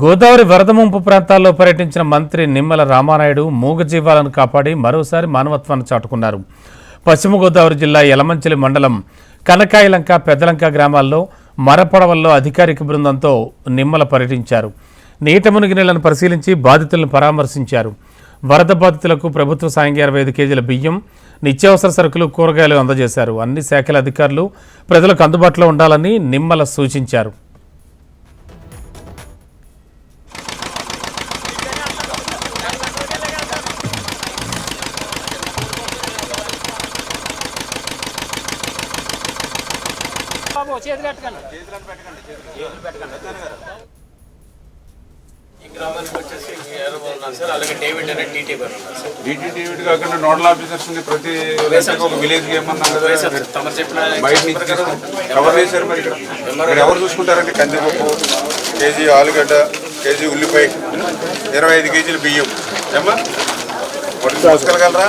గోదావరి వరద ముంపు ప్రాంతాల్లో పర్యటించిన మంత్రి నిమ్మల రామానాయుడు మూగజీవాలను కాపాడి మరోసారి మానవత్వాన్ని చాటుకున్నారు. పశ్చిమ గోదావరి జిల్లా యలమంచిలి మండలం కనకాయలంక పెద్దలంక గ్రామాల్లో మరపడవల్లో అధికారిక బృందంతో నిమ్మల పర్యటించారు. నీట మునిగి నీళ్ళను పరిశీలించి బాధితులను పరామర్శించారు. వరద బాధితులకు ప్రభుత్వ సాయంగా ఇరవై ఐదు కేజీల బియ్యం నిత్యావసర సరుకులు కూరగాయలు అందజేశారు. అన్ని శాఖల అధికారులు ప్రజలకు అందుబాటులో ఉండాలని నిమ్మల సూచించారు. బాబు చేతులు పెట్టకండి ఈ గ్రామానికి వచ్చేసి ఎవరు ఉన్నారు సార్. అలాగే డేవిడ్ అనే టీటీ గారు ఉన్నారు సార్. డీటీ డేవిడ్ కాకుండా నోడల్ ఆఫీసర్స్ని ప్రతి రైతుకి ఒక విలేజ్ ఏమన్నా తమరు చెప్పిన బయట నుంచి ఎవరు వేశారు మరి ఇక్కడ? ఇక్కడ ఎవరు చూసుకుంటారంటే కందిపప్పు కేజీ ఆలుగడ్డ కేజీ ఉల్లిపాయ ఇరవై ఐదు కేజీలు బియ్యం. ఏమ్మా? ఒకటి చూసుకోగలరా?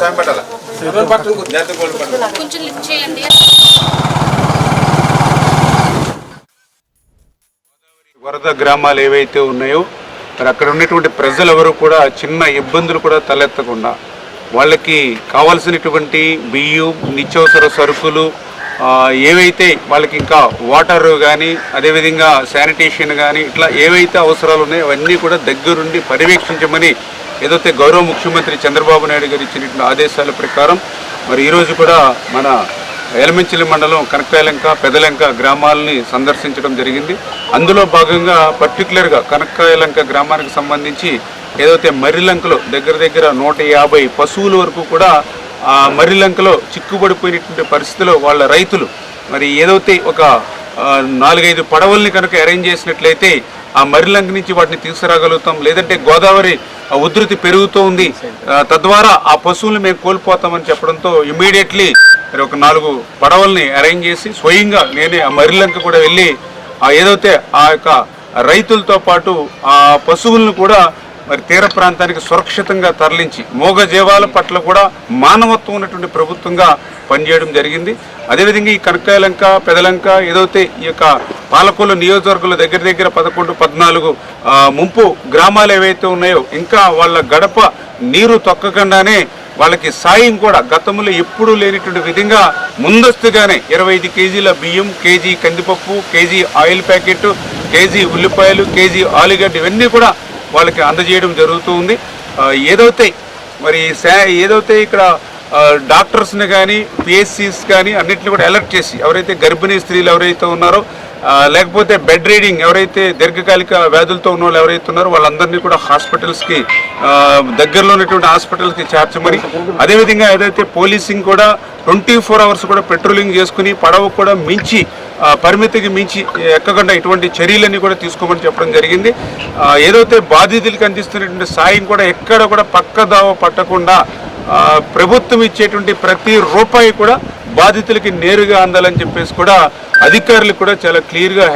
సాయం పెట్టాలా. కొంచెం లిఫ్ట్ చేయండి. వరద గ్రామాలు ఏవైతే ఉన్నాయో మరి అక్కడ ఉన్నటువంటి ప్రజలు ఎవరు కూడా చిన్న ఇబ్బందులు కూడా తలెత్తకుండా వాళ్ళకి కావాల్సినటువంటి బియ్యం నిత్యావసర సరుకులు ఏవైతే వాళ్ళకి ఇంకా వాటర్ కానీ అదేవిధంగా శానిటేషన్ కానీ ఇట్లా ఏవైతే అవసరాలు ఉన్నాయో అవన్నీ కూడా దగ్గరుండి పర్యవేక్షించమని ఏదైతే గౌరవ ముఖ్యమంత్రి చంద్రబాబు నాయుడు గారు ఇచ్చినటువంటి ఆదేశాల ప్రకారం మరి ఈరోజు కూడా మన ఎలమంచిలి మండలం కనకాయలంక పెదలంక గ్రామాలని సందర్శించడం జరిగింది. అందులో భాగంగా పర్టికులర్గా కనకాయలంక గ్రామానికి సంబంధించి ఏదైతే మర్రిలంకలో దగ్గర దగ్గర నూట యాభై పశువుల వరకు కూడా ఆ మర్రిలంకలో చిక్కుబడిపోయినటువంటి పరిస్థితిలో వాళ్ళ రైతులు మరి ఏదైతే ఒక నాలుగైదు పడవల్ని కనుక అరేంజ్ చేసినట్లయితే ఆ మర్రిలంక నుంచి వాటిని తీసుకురాగలుగుతాం. లేదంటే గోదావరి ఉధృతి పెరుగుతూ ఉంది తద్వారా ఆ పశువులు మేము కోల్పోతామని చెప్పడంతో ఇమీడియట్లీ మరి ఒక నాలుగు పడవల్ని అరేంజ్ చేసి స్వయంగా నేనే ఆ మరిలంక కూడా వెళ్ళి ఆ ఏదైతే ఆ యొక్క రైతులతో పాటు ఆ పశువులను కూడా మరి తీర ప్రాంతానికి సురక్షితంగా తరలించి మోగజీవాల పట్ల కూడా మానవత్వం ఉన్నటువంటి ప్రభుత్వంగా పనిచేయడం జరిగింది. అదేవిధంగా ఈ కనకాయలంక పెదలంక ఏదైతే ఈ యొక్క పాలకొల్లు నియోజకవర్గంలో దగ్గర దగ్గర పదకొండు పద్నాలుగు ముంపు గ్రామాలు ఏవైతే ఉన్నాయో ఇంకా వాళ్ళ గడప నీరు తొక్కకుండానే వాళ్ళకి సాయం కూడా గతంలో ఎప్పుడూ లేనిటువంటి విధంగా ముందస్తుగానే ఇరవై ఐదు కేజీల బియ్యం కేజీ కందిపప్పు కేజీ ఆయిల్ ప్యాకెట్ కేజీ ఉల్లిపాయలు కేజీ ఆలుగడ్డ ఇవన్నీ కూడా వాళ్ళకి అందజేయడం జరుగుతూ ఉంది. ఏదైతే మరి ఏదైతే ఇక్కడ డాక్టర్స్ని కానీ పిఎస్సీస్ కానీ అన్నింటిని కూడా అలర్ట్ చేసి ఎవరైతే గర్భిణీ స్త్రీలు ఎవరైతే ఉన్నారో లేకపోతే బెడ్ రీడింగ్ ఎవరైతే దీర్ఘకాలిక వ్యాధులతో ఉన్న వాళ్ళు ఎవరైతే ఉన్నారో వాళ్ళందరినీ కూడా హాస్పిటల్స్కి దగ్గరలో ఉన్నటువంటి హాస్పిటల్స్కి చేర్చమని అదేవిధంగా ఏదైతే పోలీసింగ్ కూడా ట్వంటీ ఫోర్ అవర్స్ కూడా పెట్రోలింగ్ చేసుకుని పడవ కూడా మించి పరిమితికి మించి ఎక్కకుండా ఇటువంటి చర్యలన్నీ కూడా తీసుకోమని చెప్పడం జరిగింది. ఏదైతే బాధితులకు అందిస్తున్నటువంటి సాయం కూడా ఎక్కడ కూడా పక్కదావ పట్టకుండా ప్రభుత్వం ఇచ్చేటువంటి ప్రతి రూపాయి కూడా బాధితులకి నేరుగా అందాలని చెప్పేసి కూడా అధికారులు కూడా చాలా క్లియర్గా